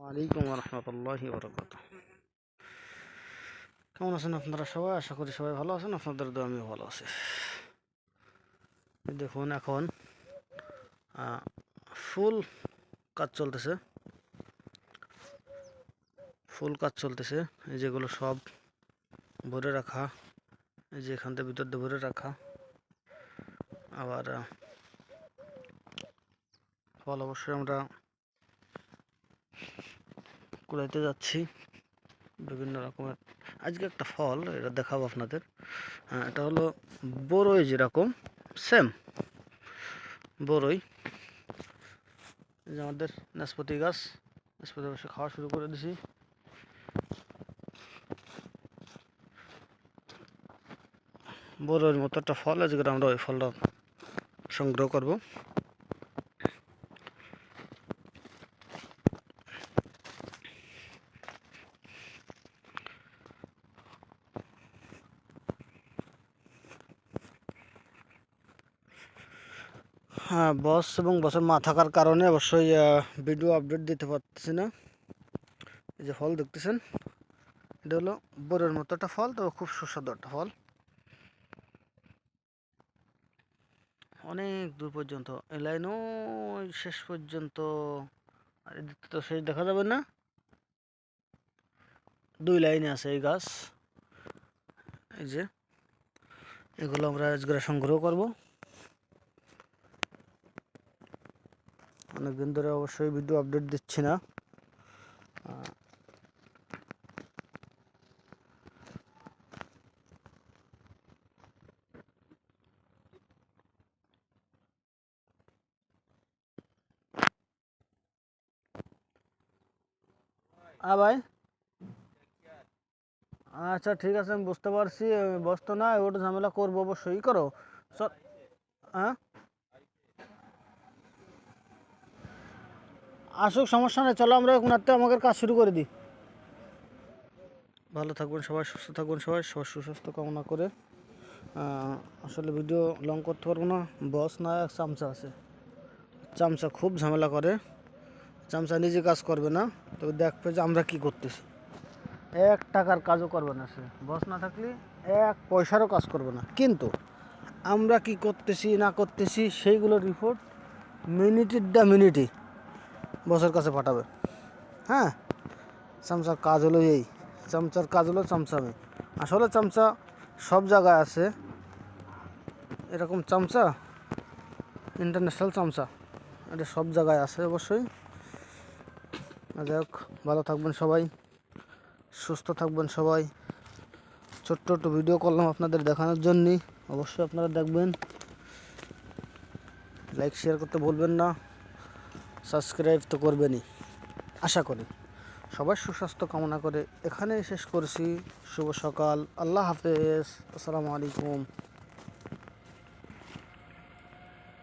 ওয়ালাইকুম রহমতুল্লাহ বরকাত কেমন আছেন আপনারা সবাই? আশা করি সবাই ভালো আছেন, আপনাদের তো আমিও ভালো আছি। দেখুন এখন ফুল কাজ চলতেছে। ফুল কাজ চলতেছে, এই যেগুলো সব ভরে রাখা, এই যে এখান থেকে ভিতর ভরে রাখা। আবার ফল অবশ্যই আমরা কুড়াইতে যাচ্ছি। বিভিন্ন রকমের। আজকে একটা ফল, এটা দেখাবো আপনাদের। এটা হলো বড়ই যেরকম সেম বড়ই যে আমাদের নাশপাতি গাছ, নাশপাতি অবশ্যই খাওয়া শুরু করে দিছি। বড়ইয়ের মতো একটা ফল আজকে আমরা ওই ফলটা সংগ্রহ করব। বস এবং বসের মা থাকার কারণে অবশ্যই ভিডিও আপডেট দিতে পারতেছি না। এই যে ফল দেখতেছেন, এটা হলো বরের মতো একটা ফল তবে খুব সুস্বাদু একটা ফল। অনেক দূর পর্যন্ত, এই লাইন ওই শেষ পর্যন্ত, আর এদিকে তো শেষ দেখা যাবে না। দুই লাইনে আছে এই গাছ। এই যে, এগুলো আমরা আজকে সংগ্রহ করব। অনেকদিন ধরে অবশ্যই ভিডিও আপডেট দিচ্ছি না। হ্যাঁ ভাই? আচ্ছা ঠিক আছে, আমি বুঝতে পারছি ব্যস্ত না ওটা ঝামেলা করব অবশ্যই, করো। হ্যাঁ? আসুক, সমস্যা নেই, চলো আমরা ওনারতে আমাদের কাজ শুরু করে দিই। ভালো থাকবেন সবাই, সুস্থ থাকবেন সবাই, সবার সুস্বাস্থ্য কামনা করে। আসলে ভিডিও লং করতে পারব না। বস না এক চামচা আছে। চামচা খুব ঝামেলা করে। চামচা নিজে কাজ করবে না। তবে দেখবে যে আমরা কি করতেছি। এক টাকার কাজও করবে না সে। বস না থাকলে এক পয়সারও কাজ করবে না। কিন্তু আমরা কি করতেছি, না করতেছি, সেইগুলো রিপোর্ট মিনিটের ডা মিনিটই বসের কাছে পাঠাবে। হ্যাঁ? চামচার কাজ হলো এই। চামচার কাজ হলো চামচামি। আসলে চামচা সব জায়গায় আছে। এরকম চামচা ইন্টারন্যাশনাল চামচা, এটা সব জায়গায় আছে অবশ্যই। যাই হোক, ভালো থাকবেন সবাই, সুস্থ থাকবেন সবাই। ছোট্ট ছোট্ট ভিডিও করলাম আপনাদের দেখানোর জন্যই অবশ্যই আপনারা দেখবেন। লাইক শেয়ার করতে ভুলবেন না। সাবস্ক্রাইব তো করবেনই। আশা করি। সবাই সুস্বাস্থ্য কামনা করে এখানেই শেষ করছি। শুভ সকাল। আল্লাহ হাফেজ। আসসালামু আলাইকুম।